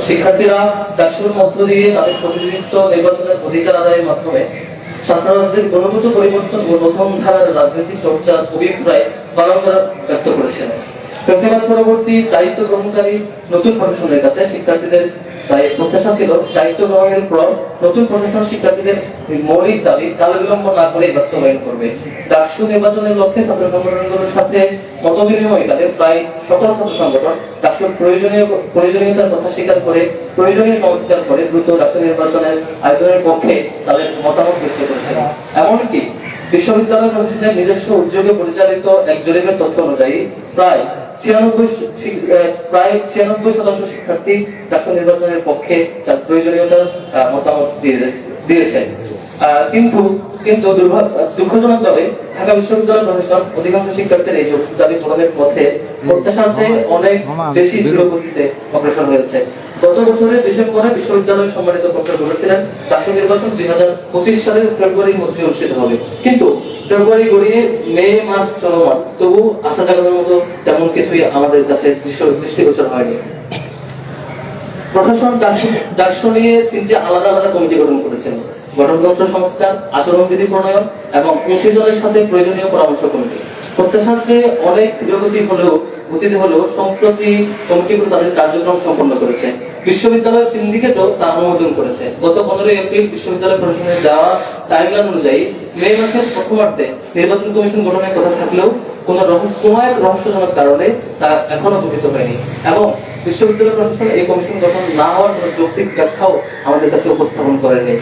শিক্ষার্থীরা ডাকসুর মধ্য দিয়ে তাদের প্রতিনিধিত্ব, নির্বাচনের অধিকার আদায়ের মাধ্যমে ছাত্ররাজদের গুণগত পরিবর্তন ও নতুন ধারার রাজনীতি চর্চার অভিপ্রায় বারংবার ব্যক্ত করেছেন। প্রতিবাদ পরবর্তী দায়িত্ব গ্রহণকারী নতুন প্রশাসনের কাছে শিক্ষার্থীদের প্রত্যাশা ছিল, দায়িত্ব গ্রহণের পর নতুন প্রশাসন শিক্ষার্থীদের মৌলিক দাবি, কাল বিলম্ব না করে বাস্তবায়ন করবে। নির্বাচনের লক্ষ্যে ছাত্র সংগঠনগুলোর সাথে মত প্রায় সকল ছাত্র সংগঠন প্রয়োজনীয়, প্রয়োজনীয়তার কথা স্বীকার করে, প্রয়োজনীয় সংস্কার করে দ্রুত নির্বাচনের আয়োজনের পক্ষে তাদের মতামত ব্যক্ত করেছেন। এমনকি বিশ্ববিদ্যালয় প্রতিষ্ঠানের নিজস্ব উদ্যোগে পরিচালিত এক জরিপের তথ্য অনুযায়ী, প্রায় ছিয়ানব্বই প্রায় ছিয়ানব্বই শতাংশ শিক্ষার্থী রাষ্ট্র নির্বাচনের পক্ষে তার প্রয়োজনীয়তার মতামত দিয়ে- দিয়েছে আহ, কিন্তু কিন্তু দুর্ভাগ্য দুঃখজনকভাবে ঢাকা বিশ্ববিদ্যালয় প্রশাসন অধিকাংশ শিক্ষার্থীর এই দাবি পূরণের পথে প্রত্যাশার চেয়ে অনেক বেশি দ্রুতগতিতে অগ্রসর হয়েছে। গত বছরের ডিসেম্বরে বিশ্ববিদ্যালয় সম্মানিত প্রফেসর বলেছিলেন রাষ্ট্র নির্বাচন দুই হাজার পঁচিশ সালের ফেব্রুয়ারির মধ্যে অনুষ্ঠিত হবে। কিন্তু ফেব্রুয়ারি গড়িয়ে মে মাস চলমান। তবু আশা জাগানোর মতো তেমন কিছুই আমাদের কাছে দৃষ্টিগোচর হয়নি। প্রশাসন ডাকসু- তিনটি আলাদা আলাদা কমিটি গঠন করেছেন। গঠনতন্ত্র সংস্কার আচরণবিধি প্রণয়ন এবং অংশীজনের সাথে প্রয়োজনীয় পরামর্শ কমিটি। প্রত্যাশার চেয়ে অনেক ধীরগতি হলেও, গতিতে হলেও সম্প্রতি কমিটিগুলো তাদের কার্যক্রম সম্পন্ন করেছে। বিশ্ববিদ্যালয়ের সিন্ডিকেটও তা অনুমোদন করেছে। গত পনেরোই এপ্রিল বিশ্ববিদ্যালয় প্রশাসনের দেওয়া টাইমলাইন অনুযায়ী মে মাসের প্রথমার্ধে নির্বাচন কমিশন গঠনের কথা থাকলেও কোন রহস্য কোন এক রহস্যজনক কারণে তা এখনও গঠিত হয়নি। এবং বিশ্ববিদ্যালয় প্রশাসন এই কমিশন গঠন না হওয়ার কোনো যৌক্তিক ব্যাখ্যাও আমাদের কাছে উপস্থাপন করেনি।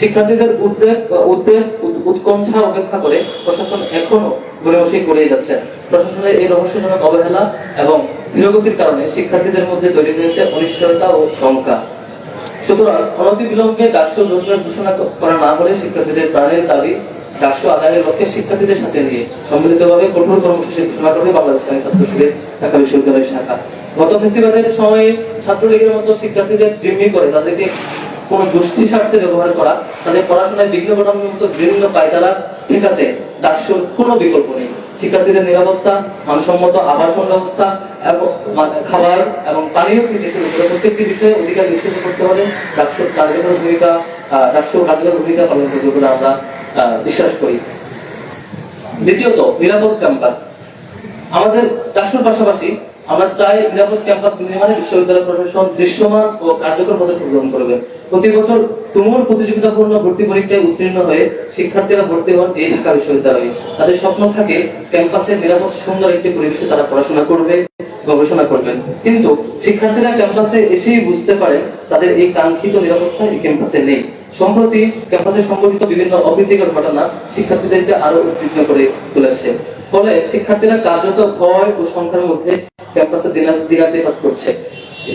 শিক্ষার্থীদের উদ্বেগ উদ্বেগ, উৎকণ্ঠা উপেক্ষা করে প্রশাসন এখনও গড়েবসে করেই যাচ্ছে। প্রশাসনের এই রহস্যজনক অবহেলা এবং ধীরগতির কারণে শিক্ষার্থীদের মধ্যে তৈরি হয়েছে অনিশ্চয়তা ও শঙ্কা। সুতরাং অনতি বিলম্বে রাষ্ট্র রোজগার ঘোষণা করা না হলে শিক্ষার্থীদের প্রাণের দাবি রাষ্ট্র আদায়ের লক্ষ্যে শিক্ষার্থীদের সাথে নিয়ে সম্মিলিতভাবে কঠোর কর্মসূচি ঘোষণা করবে বাংলাদেশ ইসলামী ছাত্র শিবির, ঢাকা বিশ্ববিদ্যালয়ের শাখা গত ফেস্টিভ্যালের সময়ে ছাত্রলীগের মতো শিক্ষার্থীদের জিম্মি করে তাদেরকে কোন গোষ্ঠী স্বার্থে ব্যবহার করা, তাদের পড়াশোনায় বিঘ্ন ঘটানোর মতো বিভিন্ন পায়তারা ঠেকাতে রাষ্ট্রের কোনো বিকল্প নেই। শিক্ষার্থীদের নিরাপত্তা, মানসম্মত আবাসন ব্যবস্থা এবং খাবার এবং পানীয় থেকে শুরু প্রত্যেকটি বিষয়ে অধিকার নিশ্চিত করতে হলে রাষ্ট্র কার্যকর ভূমিকা রাষ্ট্র কার্যকর ভূমিকা পালন বলে আমরা বিশ্বাস করি। দ্বিতীয়ত, নিরাপদ ক্যাম্পাস। আমাদের রাষ্ট্রের পাশাপাশি আমরা চাই নিরাপদ ক্যাম্পাস নির্মাণে বিশ্ববিদ্যালয় প্রশাসন দৃশ্যমান ও কার্যকর পদক্ষেপ গ্রহণ করবে। প্রতি বছর তুমুল প্রতিযোগিতাপূর্ণ ভর্তি পরীক্ষায় উত্তীর্ণ হয়ে শিক্ষার্থীরা ভর্তি হন এই ঢাকা বিশ্ববিদ্যালয়ে। তাদের স্বপ্ন থাকে ক্যাম্পাসে নিরাপদ, সুন্দর একটি পরিবেশে তারা পড়াশোনা করবে, গবেষণা করবেন কিন্তু শিক্ষার্থীরা ক্যাম্পাসে এসেই বুঝতে পারে তাদের এই কাঙ্ক্ষিত নিরাপত্তা এই ক্যাম্পাসে নেই। সম্প্রতি ক্যাম্পাসে সংঘটিত বিভিন্ন অপ্রীতিকর ঘটনা শিক্ষার্থীদেরকে আরও উদ্বিগ্ন করে তুলেছে। ফলে শিক্ষার্থীরা কার্যত ভয় ও সংখ্যার মধ্যে ক্যাম্পাসে দিনাতিপাত করছে।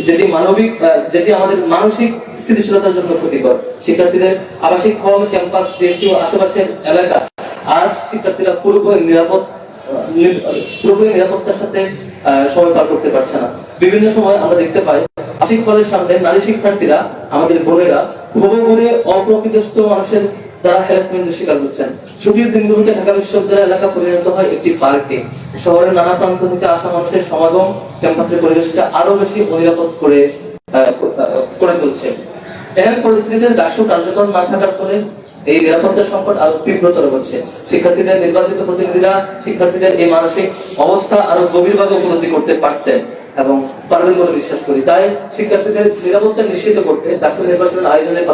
যেটি মানবিক যেটি আমাদের মানসিক স্থিতিশীলতার জন্য ক্ষতিকর। শিক্ষার্থীদের আবাসিক হল, ক্যাম্পাস যেহেতু আশেপাশের এলাকা আজ শিক্ষার্থীরা পুরোপুরি নিরাপদ পুরোপুরি নিরাপত্তার সাথে সময় পার করতে পারছে না। বিভিন্ন সময় আমরা দেখতে পাই, আবাসিক হলের সামনে নারী শিক্ষার্থীরা, আমাদের বোনেরা মানুষের দ্বারা শিকার হচ্ছেন, ছুটির দিনগুলোতে ঢাকা বিশ্ববিদ্যালয় এলাকা পরিণত হয় একটি পার্কে। শহরের নানা প্রান্ত থেকে আসা মানুষের সমাগম ক্যাম্পাসের আরও বেশি অনিরাপদ করে করে তুলছে। এমন পরিস্থিতিতে রাষ্ট্র কার্যকর না থাকার ফলে এই নিরাপত্তা সংকট আরও তীব্রতর হচ্ছে। শিক্ষার্থীদের নির্বাচিত প্রতিনিধিরা শিক্ষার্থীদের এই মানসিক অবস্থা আরও গভীরভাবে উপলব্ধি করতে পারতেন। এবং পারবেন বলে বিশ্বাস করি। তাই শিক্ষার্থীদের নিরাপত্তা নিশ্চিত করতে ডাক্তার নির্বাচন আয়োজনের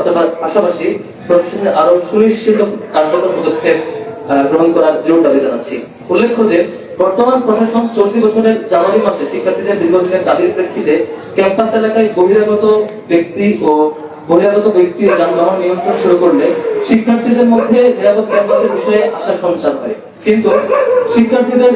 পাশাপাশি প্রশাসনের আরও সুনিশ্চিত কার্যকর পদক্ষেপ গ্রহণ করার জোর দাবি জানাচ্ছি। উল্লেখ্য যে, বর্তমান প্রশাসন চলতি বছরের জানুয়ারি মাসে শিক্ষার্থীদের দীর্ঘদিনের দাবির প্রেক্ষিতে ক্যাম্পাস এলাকায় বহিরাগত ব্যক্তি ও বহিরাগত ব্যক্তি যানবাহন নিয়ন্ত্রণ শুরু করলে শিক্ষার্থীদের মধ্যে নিরাপদ ক্যাম্পাসের বিষয়ে আশা সঞ্চার হয়। কিন্তু শিক্ষার্থীদের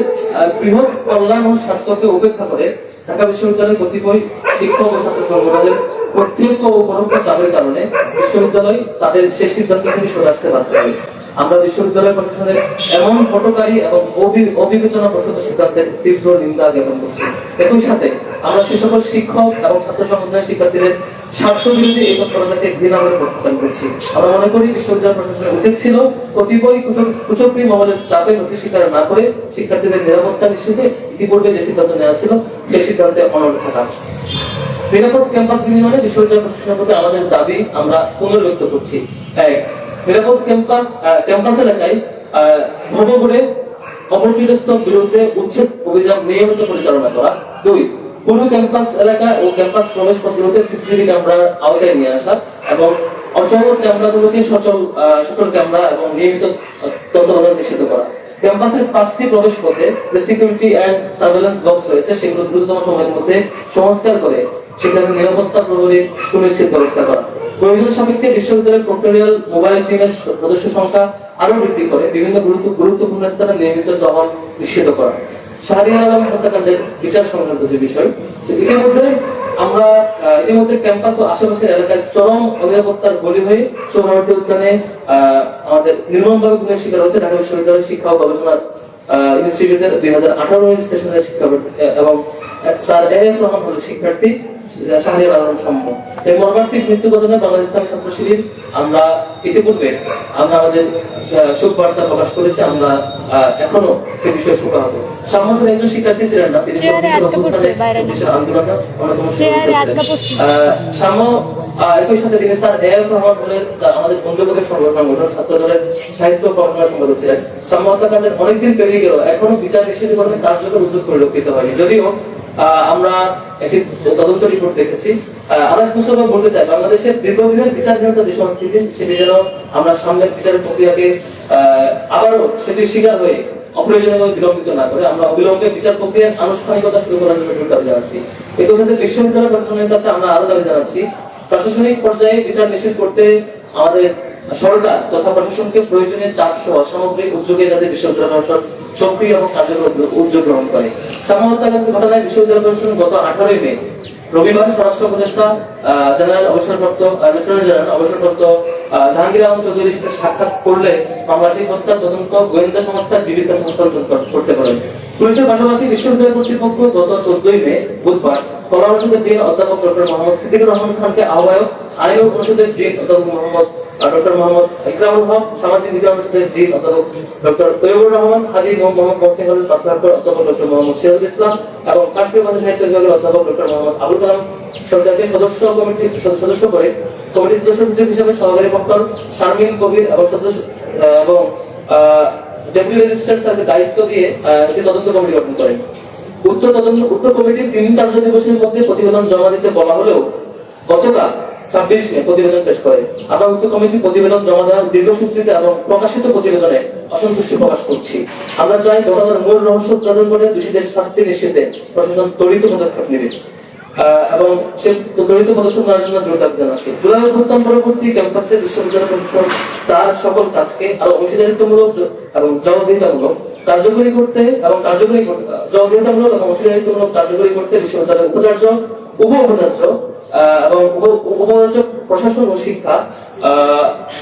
বৃহৎ কল্যাণ ও স্বার্থকে উপেক্ষা করে ঢাকা বিশ্ববিদ্যালয়ের কতিপয় শিক্ষক ও ছাত্র সংগঠনের কর্তৃত্ব ও পরোক্ষ চাপের কারণে বিশ্ববিদ্যালয় তাদের শেষ সিদ্ধান্ত থেকে সরে আসতে বাধ্য হয় আমরা বিশ্ববিদ্যালয় প্রশাসনের এমন হটকারী এবং অবিবেচনা প্রসূত সিদ্ধান্তের তীব্র নিন্দা জ্ঞাপন করছি। একই সাথে আমরা সে সকল শিক্ষক এবং ছাত্র সংগঠনের শিক্ষার্থীদের স্বার্থ বিরোধী এই প্রত্যাখ্যান করছি। আমরা মনে করি বিশ্ববিদ্যালয় প্রশাসনের উচিত ছিল কতিপয় কুচক্রী মহলের চাপে নথি স্বীকার না করে শিক্ষার্থীদের নিরাপত্তা নিশ্চিতে ইতিপূর্বে যে সিদ্ধান্ত নেওয়া ছিল সেই সিদ্ধান্তে অনড় থাকা। নিরাপদ ক্যাম্পাস নির্মাণে বিশ্ববিদ্যালয় প্রশাসনের প্রতি আমাদের দাবি আমরা পুনর্ব্যক্ত করছি। এক নিরাপদ ক্যাম্পাস ক্যাম্পাস এলাকায় বিরুদ্ধে উচ্ছেদ অভিযান নিয়মিত পরিচালনা করা। দুই পুরো ক্যাম্পাস এলাকা ও ক্যাম্পাস প্রবেশ সিসিটিভি ক্যামেরার আওতায় নিয়ে আসা এবং অচল ক্যামেরাগুলোকে সচল সচল ক্যামেরা এবং নিয়মিত তত্ত্বাবধান নিষিদ্ধ করা। ক্যাম্পাসের পাঁচটি প্রবেশ পথে যে সিকিউরিটি অ্যান্ড সার্ভেলেন্স বক্স রয়েছে, সেগুলো দ্রুততম সময়ের মধ্যে সংস্কার করে সেখানে নিরাপত্তা প্রহরী সুনিশ্চিত ব্যবস্থা করা। প্রয়োজন সাপেক্ষে বিশ্ববিদ্যালয়ের প্রক্টোরিয়াল মোবাইল টিমের সদস্য সংখ্যা আরও বৃদ্ধি করে বিভিন্ন গুরুত্ব, গুরুত্বপূর্ণ স্থানে নিয়মিত টহল নিশ্চিত করা। শাহরিয়ার আলম হত্যাকাণ্ডের বিচার সংক্রান্ত যে বিষয় ইতিমধ্যে আমরা ইতিমধ্যে ক্যাম্পাস ও আশেপাশের এলাকায় চরম অনিরাপত্তার বলি হয়ে সোহরাওয়ার্দী উদ্যানে আমাদের নির্মমভাবে গুণের শিকার হচ্ছে ঢাকা বিশ্ববিদ্যালয়ের শিক্ষা ও গবেষণা ইনস্টিটিউটের দুই হাজার আঠারো সেশনের শিক্ষা এবং স্যার এ রহমান হল শিক্ষার্থী শাহরিয়ার আলম সাম্য এই মর্মান্তিক মৃত্যু ঘটনায় বাংলাদেশ ইসলামী ছাত্র শিবির আমরা ইতিপূর্বে আমরা আমাদের শোক বার্তা প্রকাশ করেছি আমরা এখনও সে বিষয়ে শোকাহত সাম্যের একজন শিক্ষার্থী ছিলেন না তিনি চেয়ারে চব্বিশের আটকা পড়ছে, অভ্যুত্থানে বাইরে না। চব্বিশের আন্দোলনে অন্যতম চেয়ারে সদস্য আটকা ছিলেন। পড়ছে। আহ, সাম্য আহ, একই সাথে তিনি স্যার এ রহমান হলেন আমাদের বন্ধুদের সংগঠন সংগঠন ছাত্র দলের সাহিত্য কর্মকার সম্পাদক ছিলেন সাম্য হত্যাকাণ্ডের অনেকদিন পেরিয়ে গেল এখনও বিচার নিশ্চিত নিশ্চিতকরণের কার্যকর উদ্যোগ পরিলক্ষিত হয়নি যদিও আমরা একটি তদন্ত রিপোর্ট দেখেছি। আমরা বলতে চাই, বাংলাদেশের দীর্ঘদিনের বিচারহীনতা যে সংস্কৃতি, সেটি যেন আমরা সামনের বিচারের প্রক্রিয়াকে আবারও সেটির শিকার হয়ে অপ্রয়োজনীয় বিলম্বিত না করে আমরা অবিলম্বে বিচার প্রক্রিয়ার আনুষ্ঠানিকতা শুরু করার জন্য দাবি জানাচ্ছি। সাথে বিশ্ববিদ্যালয় প্রশাসনের কাছে আমরা আরও দাবি জানাচ্ছি, প্রশাসনিক পর্যায়ে বিচার নিশ্চিত করতে আমাদের সরকার তথা প্রশাসনকে প্রয়োজনীয় চাপ সহ সামগ্রিক উদ্যোগে যাতে বিশ্ববিদ্যালয় প্রশাসন সক্রিয় এবং কার্যকর উদ্যোগ- গ্রহণ করে। সামহত্যাকাণ্ড ঘটনায় বিশ্ববিদ্যালয় প্রশাসন গত আঠারোই মে রবিবার স্বরাষ্ট্র উপদেষ্টা জেনারেল অবসরপ্রাপ্ত লেফটেন্যান্ট জেনারেল অবসরপ্রাপ্ত জাহাঙ্গীর আলম চৌধুরীর সাথে সাক্ষাৎ করলে মামলাটি হত্যার তদন্ত গোয়েন্দা সংস্থার জীবিকা সংস্থার করতে পারেন পুলিশের পাশাপাশি বিশ্ববিদ্যালয় কর্তৃপক্ষ গত চোদ্দই মে, বুধবার কলা অনুষদের ডিন অধ্যাপক ডক্টর মোহাম্মদ সিদ্দিকুর রহমান খানকে আহ্বায়ক আইন অনুষদের ডিন অধ্যাপক মোহাম্মদ ডক্টর মোহাম্মদ ইকরামুল হক, সামাজিক বিজ্ঞান অনুষদের ডিন অধ্যাপক ডক্টর তৈবুর রহমান মোহাম্মদ অধ্যাপক ডক্টর মোহাম্মদ ইসলাম এবং ফার্সি ভাষা সাহিত্য বিভাগের অধ্যাপক ডক্টর মোহাম্মদ আবুল কালাম সরকারকে সদস্য কমিটি সদস্য করে কমিটির সদস্য হিসেবে সহকারী প্রক্টর শারমিন কবির এবং এবং ডেপুটি রেজিস্ট্রার তাকে দায়িত্ব দিয়ে একটি তদন্ত কমিটি গঠন করেন উক্ত তদন্ত, উক্ত কমিটির তিন কার্য দিবসের মধ্যে প্রতিবেদন জমা দিতে বলা হলেও গতকাল ছাব্বিশ মে প্রতিবেদন পেশ করে। আমরা উক্ত কমিটি প্রতিবেদন জমা দেওয়ার দীর্ঘসূত্রিতে এবং প্রকাশিত প্রতিবেদনে অসন্তুষ্টি প্রকাশ করছি। আমরা চাই ঘটনার মূল রহস্য উৎপাদন করে দোষীদের শাস্তি নিশ্চিতে প্রশাসন ত্বরিত পদক্ষেপ নেবে। এবং সে দাবি জানাচ্ছি পরবর্তী ক্যাম্পাসে বিশ্ববিদ্যালয় তার সকল কাজকে আরও অংশীদারিত্বমূলক এবং জবাবদিহিতামূলক কার্যকরী করতে এবং কার্যকরী জবাবদিহিতামূলক এবং অংশীদারিত্বমূলক কার্যকরী করতে বিশ্ববিদ্যালয়ের উপাচার্য, উপ উপাচার্য এবং উপ- উপাচার্য প্রশাসন ও শিক্ষা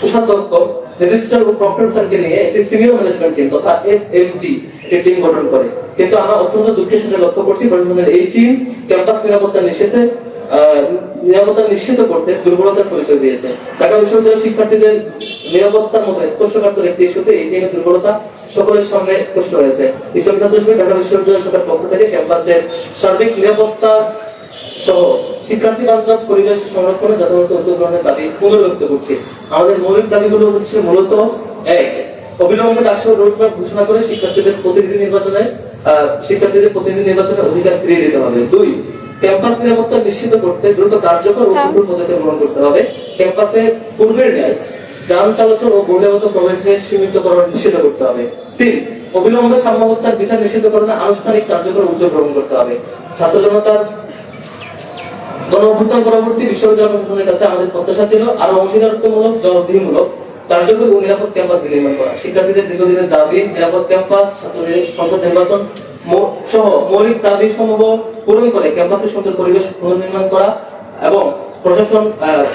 কোষাধ্যক্ষ রেজিস্ট্রার ও প্রক্টর নিয়ে একটি সিনিয়র ম্যানেজমেন্ট টিম তথা এস এম টি টিম গঠন করে। কিন্তু আমরা অত্যন্ত দুঃখের সাথে লক্ষ্য করছি প্রশাসনের এই টিম ক্যাম্পাস নিরাপত্তা আহ, নিরাপত্তা নিশ্চিত করতে দুর্বলতার পরিচয় দিয়েছে। ঢাকা বিশ্ববিদ্যালয়ের শিক্ষার্থীদের নিরাপত্তার মতো স্পর্শকাতর একটি ইস্যুতে এই টিমের দুর্বলতা সকলের সামনে স্পষ্ট হয়েছে। ইসলামী ছাত্র ঢাকা বিশ্ববিদ্যালয় সরকার পক্ষ থেকে ক্যাম্পাসের সার্বিক নিরাপত্তা সহ শিক্ষার্থী বান্ধব পরিবেশ সংরক্ষণে যথাযথ উদ্যোগ গ্রহণের দাবি পুনর্ব্যক্ত করছি। আমাদের মৌলিক দাবিগুলো হচ্ছে মূলত এক অবিলম্বে ডাকসহ রোডম্যাপ ঘোষণা করে শিক্ষার্থীদের প্রতিনিধি নির্বাচনে শিক্ষার্থীদের প্রতিনিধি নির্বাচনের অধিকার ফিরিয়ে দিতে হবে। দুই ক্যাম্পাস নিরাপত্তা নিশ্চিত করতে দ্রুত কার্যকর ও কঠোর পদক্ষেপ গ্রহণ করতে হবে। ক্যাম্পাসে পূর্বের ন্যায় যান চলাচল ও বহিরাগত প্রবেশে সীমিতকরণ নিষিদ্ধ করতে হবে। তিন অবিলম্বে বিচার নিষিদ্ধকরণে আনুষ্ঠানিক কার্যকর উদ্যোগ গ্রহণ করতে হবে। ছাত্র জনতার গণ অভ্যুত্থান পরবর্তী বিশ্ববিদ্যালয় প্রশাসনের কাছে আমাদের প্রত্যাশা ছিল আরও অংশীদারিত্বমূলক জবাবদিহিমূলক ও নিরাপদ ক্যাম্পাস করা। শিক্ষার্থীদের দীর্ঘদিনের দাবি নিরাপদ ক্যাম্পাস ছাত্রলীগ সংসদ নির্বাচন সহ মৌলিক দাবি সমূহ পূরণ করে ক্যাম্পাসের সুন্দর পরিবেশ পুনর্নির্মাণ করা এবং প্রশাসন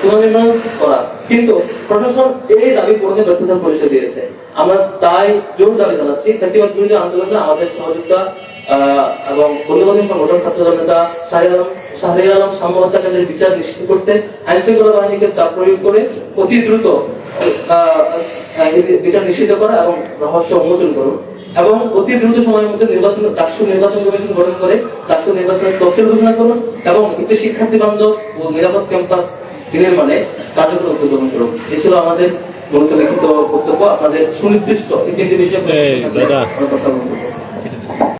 পুনর্নির্মাণ করা। কিন্তু প্রশাসন এই দাবি পূরণে ব্যর্থতার পরিচয় দিয়েছে। আমরা তাই জোর দাবি জানাচ্ছি ফ্যাসিবাদ আন্দোলনে আমাদের সহযোগিতা এবং বন্ধুবান্ধব সংগঠন ছাত্র জনতা শাহরিয়ার আলম শাহরিয়ার আলম বিচার নিশ্চিত করতে আইন শৃঙ্খলা বাহিনীকে চাপ প্রয়োগ করে অতি দ্রুত বিচার নিশ্চিত করা এবং রহস্য উন্মোচন করুন এবং অতি দ্রুত সময়ের মধ্যে নির্বাচন রাষ্ট্র নির্বাচন কমিশন গঠন করে রাষ্ট্র নির্বাচনের তফসিল ঘোষণা করুন এবং একটি শিক্ষার্থী বান্ধব ও নিরাপদ ক্যাম্পাস নির্মাণে কার্যকর উদ্যোগ গ্রহণ করুন এ ছিল আমাদের মূলত লিখিত বক্তব্য। আপনাদের সুনির্দিষ্ট এই তিনটি বিষয়ে